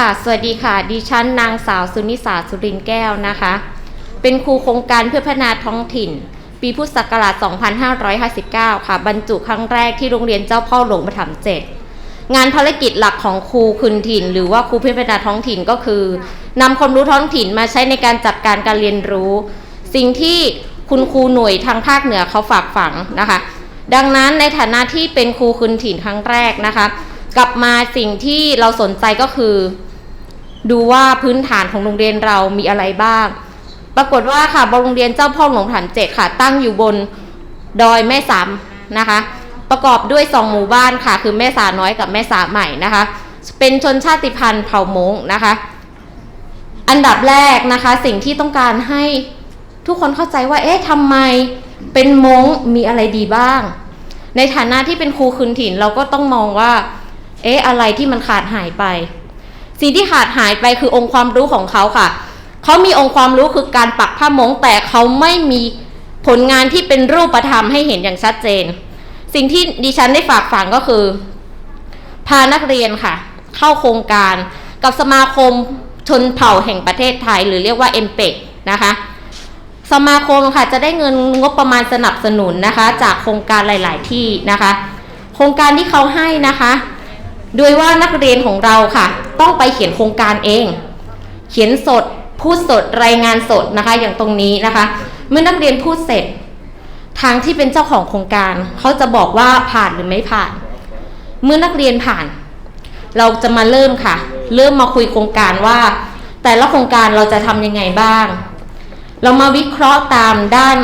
ค่ะ สวัสดีค่ะ ดิฉันนางสาวสุนิสาสุรินแก้วนะคะ เป็นครูโครงการเพื่อพัฒนาท้องถิ่น ปีพุทธศักราช 2559 ค่ะ บรรจุครั้งแรกที่โรงเรียนเจ้าพ่อหลวงประถมเจ็ดงานภารกิจหลักของครูคืนถิ่น หรือว่าครูเพื่อพัฒนาท้องถิ่นก็คือนำความรู้ท้องถิ่นมาใช้ในการจัดการการเรียนรู้ สิ่งที่คุณครูหน่วยทางภาคเหนือเขาฝากฝังนะคะ ดังนั้นในฐานะที่เป็นครูคืนถิ่นครั้งแรกนะคะ กลับมาสิ่งที่เราสนใจก็คือ ดูว่าพื้นฐานของโรงเรียนเรามีอะไรบ้าง ปรากฏว่าค่ะโรงเรียนเจ้าพ่อหลวงฐานเจ็ดค่ะ ตั้งอยู่บนดอยแม่สามนะคะ ประกอบด้วยสองหมู่บ้านค่ะ คือแม่สาน้อยกับแม่สาใหม่นะคะ เป็นชนชาติพันธุ์เผ่ามงนะคะ อันดับแรกนะคะ สิ่งที่ต้องการให้ทุกคนเข้าใจว่า เอ๊ะทำไมเป็นมงมีอะไรดีบ้าง ในฐานะที่เป็นครูคืนถิ่นเราก็ต้องมองว่า เอ๊ะอะไรที่มันขาดหายไป สิ่งที่ขาดหายไปคือองค์ความรู้ของเขาค่ะ เขามีองค์ความรู้คือการปักผ้ามงแต่เขาไม่มีผลงานที่เป็นรูปธรรมให้เห็นอย่างชัดเจน สิ่งที่ดิฉันได้ฝากฝังก็คือ พานักเรียนค่ะ เข้าโครงการกับสมาคมชนเผ่าแห่งประเทศไทย หรือเรียกว่า m p e c นะคะ สมาคมค่ะจะได้เงินงบประมาณสนับสนุนนะคะ จากโครงการหลาย ๆ ที่นะคะ โครงการที่เขาให้นะคะ โดยว่านักเรียนของเราค่ะ ต้องไปเขียนโครงการเอง เขียนสดพูดสดรายงานสดนะคะ อย่างตรงนี้นะคะ เมื่อนักเรียนพูดเสร็จ ทางที่เป็นเจ้าของโครงการเขาจะบอกว่าผ่านหรือไม่ผ่าน เมื่อนักเรียนผ่าน เราจะมาเริ่มค่ะ เริ่มมาคุยโครงการว่า แต่ละโครงการเราจะทำยังไงบ้าง เรามาวิเคราะห์ตามด้าน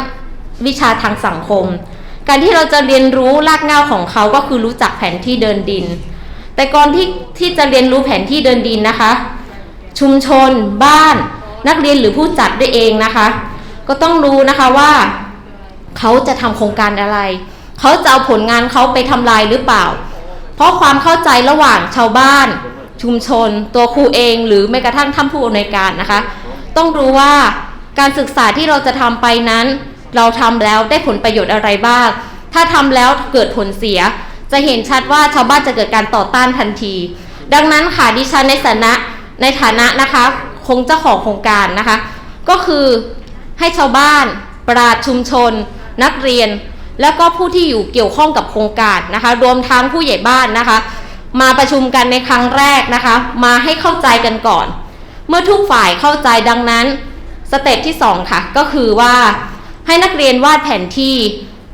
วิชาทางสังคม การที่เราจะเรียนรู้รากเหง้าของเขาก็คือรู้จักแผนที่เดินดิน แต่ก่อนที่ที่จะเรียนรู้แผนที่เดินดินนะคะ ชุมชนบ้าน นักเรียนหรือผู้จัดด้วยเองนะคะ ก็ต้องรู้นะคะว่าเขาจะทำโครงการอะไร เขาจะเอาผลงานเขาไปทำลายหรือเปล่า เพราะความเข้าใจระหว่างชาวบ้าน ชุมชน ตัวครูเองหรือแม้กระทั่งท่านผู้อำนวยการนะคะ ต้องรู้ว่าการศึกษาที่เราจะทำไปนั้น เราทำแล้วได้ผลประโยชน์อะไรบ้าง ถ้าทำแล้วเกิดผลเสีย จะเห็นชัดว่าชาวบ้านจะเกิดการต่อต้านทันที ดังนั้นค่ะดิฉันในฐานะในฐานะนะคะคงเจ้าของโครงการนะคะ ก็คือให้ชาวบ้าน ปราชญ์ชุมชน นักเรียน แล้วก็ผู้ที่อยู่เกี่ยวข้องกับโครงการนะคะ รวมทั้งผู้ใหญ่บ้านนะคะ มาประชุมกันในครั้งแรกนะคะ มาให้เข้าใจกันก่อน เมื่อทุกฝ่ายเข้าใจดังนั้นสเต็ปที่ 2 ค่ะ ก็คือว่าให้นักเรียนวาดแผนที่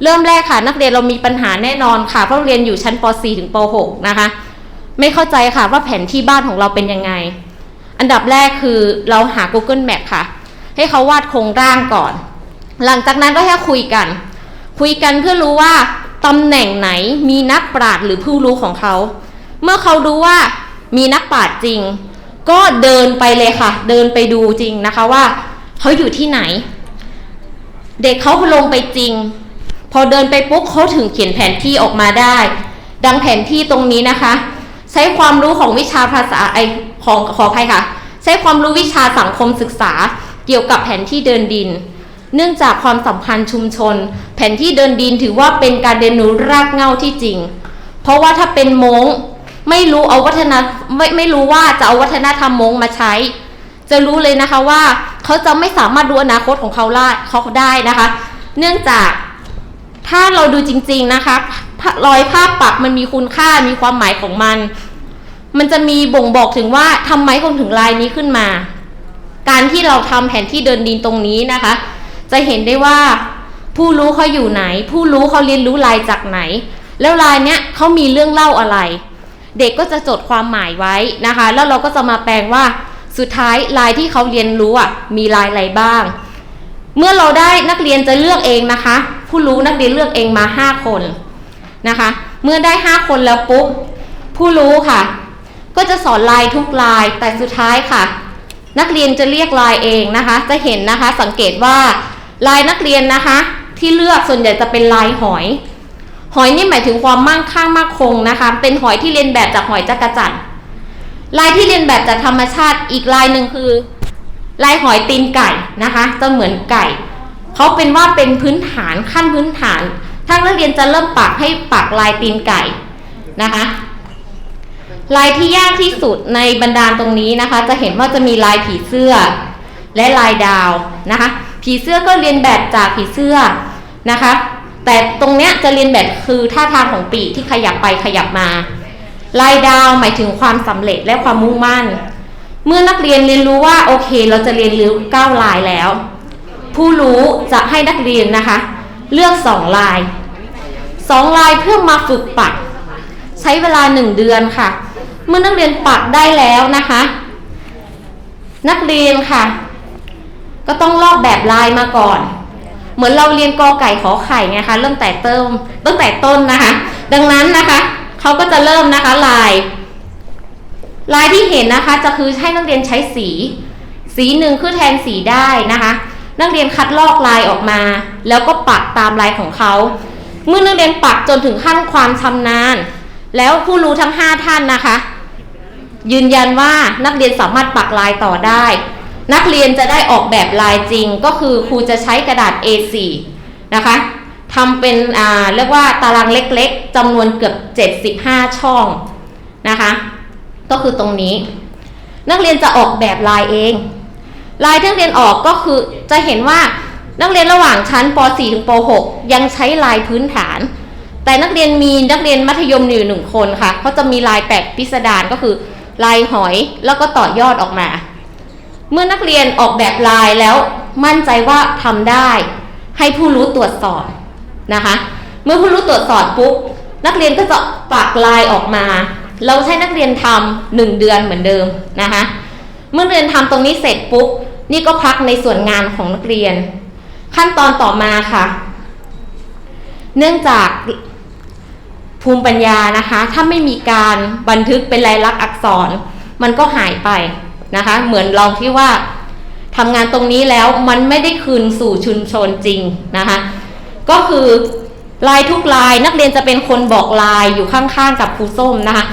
เริ่มแรกค่ะนักเรียนเรามีปัญหาแน่นอนค่ะเพราะเรียนอยู่ชั้นป .4 ถึงป .6 นะคะ ไม่เข้าใจค่ะว่าแผนที่บ้านของเราเป็นยังไง อันดับแรกคือเราหา Google Map ค่ะ ให้เขาวาดโครงร่างก่อน หลังจากนั้นก็แค่คุยกัน คุยกันเพื่อรู้ว่าตำแหน่งไหนมีนักปราชญ์หรือผู้รู้ของเขา เมื่อเขารู้ว่ามีนักปราชญ์จริง ก็เดินไปเลยค่ะ เดินไปดูจริงนะคะว่าเขาอยู่ที่ไหน เด็กเขาลงไปจริง อเดินไปปุ๊บเขาถึงเขียนแผนที่ออกมาได้ ดังแผนที่ตรงนี้นะคะ ใช้ความรู้ของวิชาภาษาไอของขออภัยค่ะ ใช้ความรู้วิชาสังคมศึกษา เกี่ยวกับแผนที่เดินดิน เนื่องจากความสัมพันธ์ชุมชน แผนที่เดินดินถือว่าเป็นการเรียนรู้รากเหง้าที่จริง เพราะว่าถ้าเป็นมงไม่รู้เอาวัฒนไม่ไม่รู้ว่าจะเอาวัฒนธรรมมงมาใช้ จะรู้เลยนะคะว่าเขาจะไม่สามารถรู้อนาคตของเขาได้เขาได้นะคะ เนื่องจาก ถ้าเราดูจริง ๆนะคะรอยภาพปักมันมีคุณค่ามีความหมายของมัน มันจะมีบ่งบอกถึงว่าทำไมคงถึงลายนี้ขึ้นมา การที่เราทำแผนที่เดินดินตรงนี้นะคะ จะเห็นได้ว่าผู้รู้เขาอยู่ไหน ผู้รู้เขาเรียนรู้ลายจากไหน แล้วลายเนี้ยเขามีเรื่องเล่าอะไร เด็กก็จะจดความหมายไว้นะคะ แล้วเราก็จะมาแปลงว่าสุดท้ายลายที่เขาเรียนรู้อะมีลายอะไรบ้าง เมื่อเราได้นักเรียนจะเลือกเองนะคะ ผู้รู้นักเรียนเลือกเองมาห้าคนนะคะ เมื่อได้ห้าคนแล้วปุ๊บผู้รู้ค่ะ ก็จะสอนลายทุกลายแต่สุดท้ายค่ะ นักเรียนจะเรียกลายเองนะคะ จะเห็นนะคะสังเกตว่าลายนักเรียนนะคะ ที่เลือกส่วนใหญ่จะเป็นลายหอย หอยนี่หมายถึงความมั่งคั่งมั่งคงนะคะ เป็นหอยที่เรียนแบบจากหอยจักรจั่นลายที่เรียนแบบจากธรรมชาติอีกลายหนึ่งคือลายหอยตีนไก่นะคะ จะเหมือนไก่ เขาเป็นว่าเป็นพื้นฐานขั้นพื้นฐานทางนักเรียนจะเริ่มปักให้ปักลายตีนไก่นะคะ ลายที่ยากที่สุดในบรรดาลตรงนี้นะคะ จะเห็นว่าจะมีลายผีเสื้อ และลายดาวนะคะ ผีเสื้อก็เรียนแบบจากผีเสื้อนะคะ แต่ตรงเนี้ยจะเรียนแบบคือท่าทางของปีกที่ขยับไปขยับมา ลายดาวหมายถึงความสำเร็จและความมุ่งมั่น เมื่อนักเรียนเรียนรู้ว่าโอเค เราจะเรียนรู้เก้าลายแล้ว ผู้รู้จะให้นักเรียนนะคะ เลือกสองลายสองลายเพื่อมาฝึกปัก ใช้เวลาหนึ่งเดือนค่ะ เมื่อนักเรียนปักได้แล้วนะคะ นักเรียนค่ะ ก็ต้องลอกแบบลายมาก่อน เหมือนเราเรียนกอไก่ขอไข่ไงคะเริ่มแต่เติมตั้งแต่ต้นนะคะ ดังนั้นนะคะเขาก็จะเริ่มนะคะลาย ลายที่เห็นนะคะ จะคือให้นักเรียนใช้สี สีหนึ่งคือแทนสีได้นะคะ นักเรียนคัดลอกลายออกมา แล้วก็ปักตามลายของเขา เมื่อนักเรียนปักจนถึงขั้นความชำนาญ แล้วผู้รู้ทั้ง 5 ท่านนะคะ ยืนยันว่านักเรียนสามารถปักลายต่อได้ นักเรียนจะได้ออกแบบลายจริง ก็คือครูจะใช้กระดาษ A4 นะคะทำเป็นอ่าเรียกว่าตารางเล็กๆจำนวนเกือบ 75 ช่องนะคะ ก็คือตรงนี้ นักเรียนจะออกแบบลายเอง ลายที่นักเรียนออกก็คือจะเห็นว่านักเรียนระหว่างชั้นป .4 ถึงป .6 ยังใช้ลายพื้นฐาน แต่นักเรียนมีนักเรียนมัธยมอยู่หนึ่งคนค่ะเขาจะมีลายแปลกพิสดารก็คือลายหอยแล้วก็ต่อยอดออกมา เมื่อนักเรียนออกแบบลายแล้วมั่นใจว่าทำได้ ให้ผู้รู้ตรวจสอบนะคะ เมื่อผู้รู้ตรวจสอบปุ๊บนักเรียนก็จะปักลายออกมา เราใช้นักเรียนทำหนึ่งเดือนเหมือนเดิมนะคะ เมื่อเรียนทำตรงนี้เสร็จปุ๊บนี่ก็พักในส่วนงานของนักเรียน ขั้นตอนต่อมาค่ะ เนื่องจากภูมิปัญญานะคะ ถ้าไม่มีการบันทึกเป็นลายลักษณ์อักษร มันก็หายไปนะคะ เหมือนเราที่ว่าทำงานตรงนี้แล้วมันไม่ได้คืนสู่ชุมชนจริงนะคะ ก็คือลายทุกลายนักเรียนจะเป็นคนบอกลายอยู่ข้างๆกับครูส้มนะคะ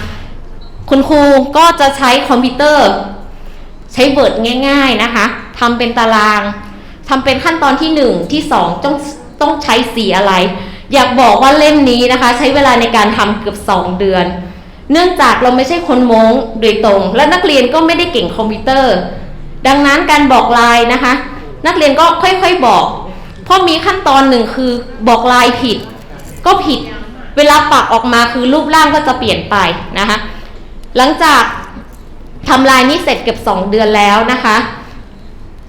คุณครูก็จะใช้คอมพิวเตอร์ ใช้เวิร์ดง่าย ๆนะคะทำเป็นตารางทำเป็นขั้นตอนที่หนึ่งที่สองต้องต้องใช้สีอะไร อยากบอกว่าเล่มนี้นะคะ ใช้เวลาในการทำเกือบ 2 เดือน เนื่องจากเราไม่ใช่คนมงโดยตรง และนักเรียนก็ไม่ได้เก่งคอมพิวเตอร์ ดังนั้นการบอกลายนะคะ นักเรียนก็ค่อยๆบอก เพราะมีขั้นตอนหนึ่งคือบอกลายผิด ก็ผิด เวลาปักออกมาคือรูปร่างก็จะเปลี่ยนไปนะคะหลังจาก ทำลายนี้เสร็จเกือบ2 เดือนแล้วนะคะ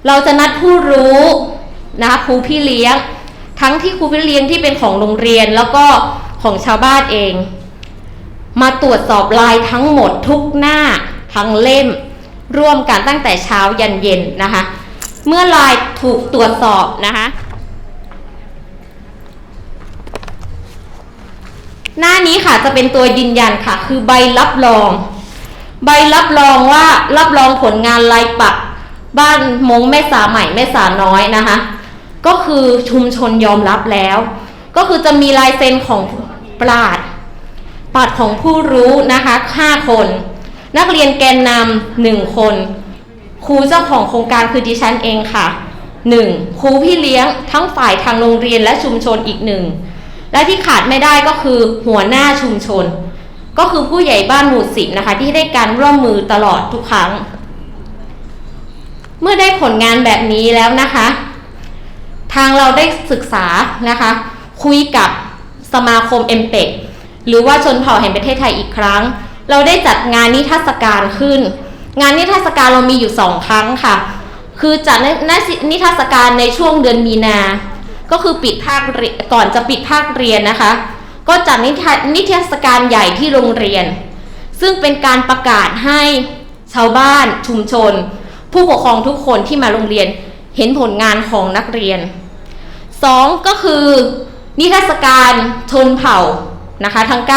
เราจะนัดผู้รู้นะคะครูพี่เลี้ยง ทั้งที่ครูพี่เลี้ยงที่เป็นของโรงเรียนแล้วก็ของชาวบ้านเอง มาตรวจสอบลายทั้งหมดทุกหน้าทั้งเล่ม ร่วมกันตั้งแต่เช้ายันเย็นนะคะ เมื่อลายถูกตรวจสอบนะคะหน้านี้ค่ะจะเป็นตัวยืนยันค่ะ คือใบรับรอง ใบรับรองว่ารับรองผลงานลายปัก บ้านมงแม่สาใหม่แม่สาน้อยนะคะ ก็คือชุมชนยอมรับแล้ว ก็คือจะมีลายเซ็นของปราดปราดของผู้รู้นะคะ5คน นักเรียนแกนนำหนึ่งคน ครูเจ้าของโครงการคือดิฉันเองค่ะหนึ่งครูพี่เลี้ยงทั้งฝ่ายทางโรงเรียนและชุมชนอีกหนึ่งและที่ขาดไม่ได้ก็คือหัวหน้าชุมชน ก็คือผู้ใหญ่บ้านหมู่สิบนะคะ ที่ได้การร่วมมือตลอดทุกครั้ง เมื่อได้ผลงานแบบนี้แล้วนะคะ ทางเราได้ศึกษานะคะ คุยกับสมาคมเอ็มเปกหรือว่าชนเผ่าแห่งประเทศไทยอีกครั้ง เราได้จัดงานนิทรรศการขึ้น งานนิทรรศการเรามีอยู่สองครั้งค่ะ คือจัดนิทรรศการในช่วงเดือนมีนา ก็คือปิดภาคเรียนก่อนจะปิดภาคเรียนนะคะ ก็จัดนิทรรนิทศการใหญ่ที่โรงเรียน ซึ่งเป็นการประกาศให้ชาวบ้านชุมชน ผู้ปกครองทุกคนที่มาโรงเรียนเห็นผลงานของนักเรียนสองก็คือนิทรรศการชนเผ่านะคะทั้ง 9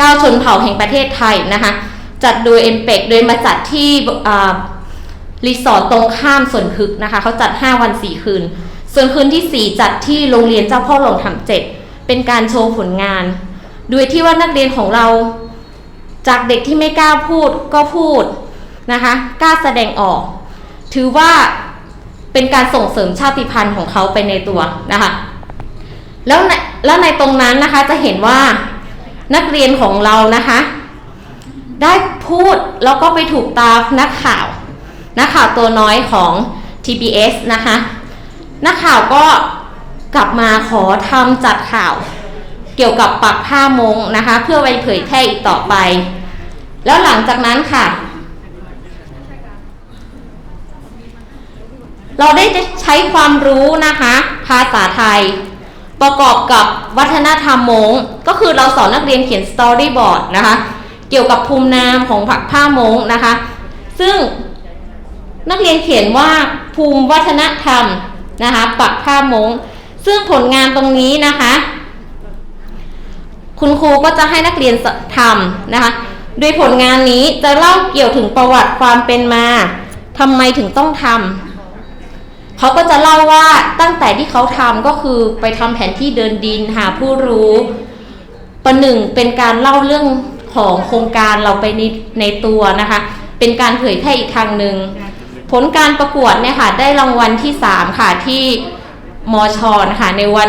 9 ชนเผ่าแห่งประเทศไทยนะคะจัดโดยเอ็นเปกโดยมาจัดที่รีสอร์ทตรงข้ามส่วนพึกนะคะเขาจัด 5 วัน 4 คืน ส่วนคืนที่ 4 จัดที่โรงเรียนเจ้าพ่อหลวงทำเจ็ด เป็นการโชว์ผลงาน โดยที่ว่านักเรียนของเรา จากเด็กที่ไม่กล้าพูดก็พูดนะคะ กล้าแสดงออก ถือว่าเป็นการส่งเสริมชาติพันธุ์ของเขาไปในตัวนะคะ แล้วในแล้วในตรงนั้นนะคะจะเห็นว่านักเรียนของเรานะคะ ได้พูดแล้วก็ไปถูกตานักข่าว นักข่าวตัวน้อยของ TBS นะคะ นักข่าวก็ กลับมาขอทำจัดข่าว เกี่ยวกับปักผ้ามงนะคะ เพื่อไปเผยแพร่อีกต่อไป แล้วหลังจากนั้นค่ะ เราได้ใช้ความรู้นะคะ ภาษาไทย ประกอบกับวัฒนธรรมมงก็คือเราสอนนักเรียนเขียนสตอรี่บอร์ดนะคะเกี่ยวกับภูมินามของผักผ้ามงนะคะ ซึ่งนักเรียนเขียนว่าภูมิวัฒนธรรมนะคะปักผ้ามง ซึ่งผลงานตรงนี้นะคะ คุณครูก็จะให้นักเรียนทำนะคะ โดยผลงานนี้จะเล่าเกี่ยวถึงประวัติความเป็นมาทำไมถึงต้องทำเขาก็จะเล่าว่าตั้งแต่ที่เขาทำก็คือไปทำแผนที่เดินดินหาผู้รู้ประหนึ่งเป็นการเล่าเรื่องของโครงการเราไปในในตัวนะคะ เป็นการเผยแพร่อีกทางหนึ่งผลการประกวดเนี่ยค่ะได้รางวัลที่ 3 ค่ะที่ มอชอนะคะในวัน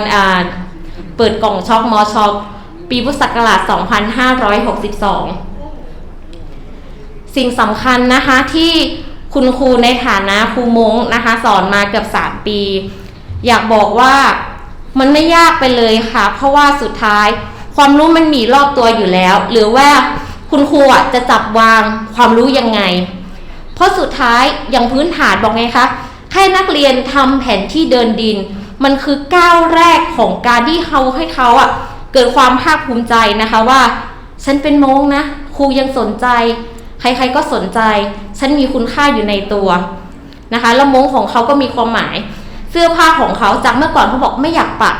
เปิดกล่องช็อกมอชอปีพุทธศักราช 2562 สิ่งสำคัญนะคะที่คุณครูในฐานะครูมงนะคะ สอนมาเกือบ 3 ปี อยากบอกว่ามันไม่ยากไปเลยค่ะ เพราะว่าสุดท้ายความรู้มันมีรอบตัวอยู่แล้ว หรือว่าคุณครูจะจับวางความรู้ยังไง เพราะสุดท้ายอย่างพื้นฐานบอกไงคะแค่นักเรียนทำแผนที่เดินดิน มันคือก้าวแรกของการที่เขาให้เขาอะเกิดความภาคภูมิใจนะคะว่า ฉันเป็นมงนะครูยังสนใจ ใครๆก็สนใจ ฉันมีคุณค่าอยู่ในตัวนะคะแล้วมงของเขาก็มีความหมาย เสื้อผ้าของเขาจากเมื่อก่อนเขาบอกไม่อยากปัก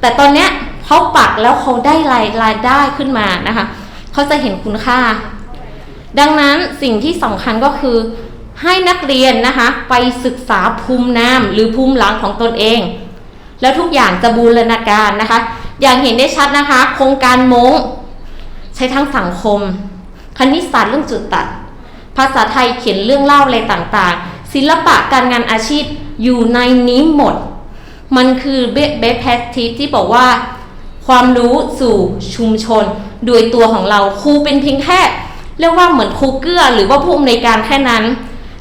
แต่ตอนเนี้ยเขาปักแล้วเขาได้รายรายได้ขึ้นมานะคะเขาจะเห็นคุณค่า ดังนั้นสิ่งที่สำคัญก็คือให้นักเรียนนะคะ ไปศึกษาภูมินามหรือภูมิหลังของตนเอง แล้วทุกอย่างจะบูรณาการนะคะ อย่างเห็นได้ชัดนะคะ โครงการมงใช้ทั้งสังคม คณิตศาสตร์เรื่องจุดตัด ภาษาไทยเขียนเรื่องเล่าอะไรต่างๆ ศิลปะการงานอาชีพอยู่ในนี้หมด มันคือเบสแพสทีที่บอกว่า ความรู้สู่ชุมชน โดยตัวของเราครูเป็นเพียงแค่เรียกว่าเหมือนครูเกื้อหรือว่าผู้อำนวยการแค่นั้น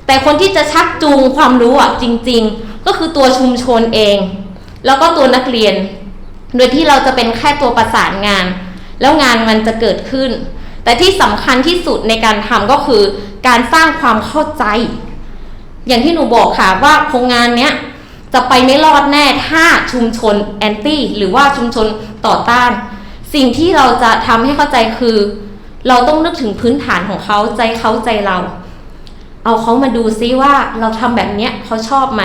แต่คนที่จะชักจูงความรู้อะจริง ๆ ก็คือตัวชุมชนเอง แล้วก็ตัวนักเรียน โดยที่เราจะเป็นแค่ตัวประสานงาน แล้วงานมันจะเกิดขึ้น แต่ที่สำคัญที่สุดในการทำก็คือ การสร้างความเข้าใจ อย่างที่หนูบอกค่ะว่าโครงงานเนี้ยจะไปไม่รอดแน่ถ้าชุมชนแอนตี้หรือว่าชุมชนต่อต้าน สิ่งที่เราจะทำให้เข้าใจคือ เราต้องนึกถึงพื้นฐานของเขาใจเขาใจเรา เอาเขามาดูซิว่าเราทำแบบเนี้ยเขาชอบไหม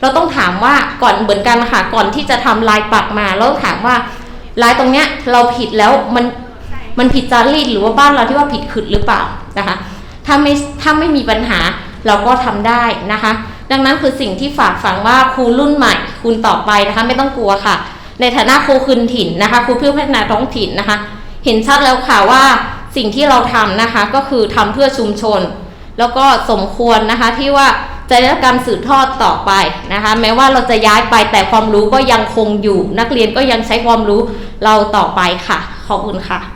เราต้องถามว่าก่อนเหมือนกันค่ะ ก่อนที่จะทำลายปักมาเราต้องถามว่าลายตรงเนี้ยเราผิดแล้วมันมันผิดจารีตหรือว่าบ้านเราที่ว่าผิดขึ้นหรือเปล่านะคะ ถ้าไม่ถ้าไม่มีปัญหาเราก็ทำได้นะคะ ดังนั้นคือสิ่งที่ฝากฝังว่าครูรุ่นใหม่คุณต่อไปนะคะ ไม่ต้องกลัวค่ะ ในฐานะครูคืนถิ่นนะคะครูเพื่อพัฒนาท้องถิ่นนะคะ เห็นชัดแล้วค่ะว่าสิ่งที่เราทำนะคะก็คือทำเพื่อชุมชน แล้วก็สมควรนะคะที่ว่า จะได้รับการสืบทอดต่อไปนะคะ แม้ว่าเราจะย้ายไปแต่ความรู้ก็ยังคงอยู่ นักเรียนก็ยังใช้ความรู้เราต่อไปค่ะ ขอบคุณค่ะ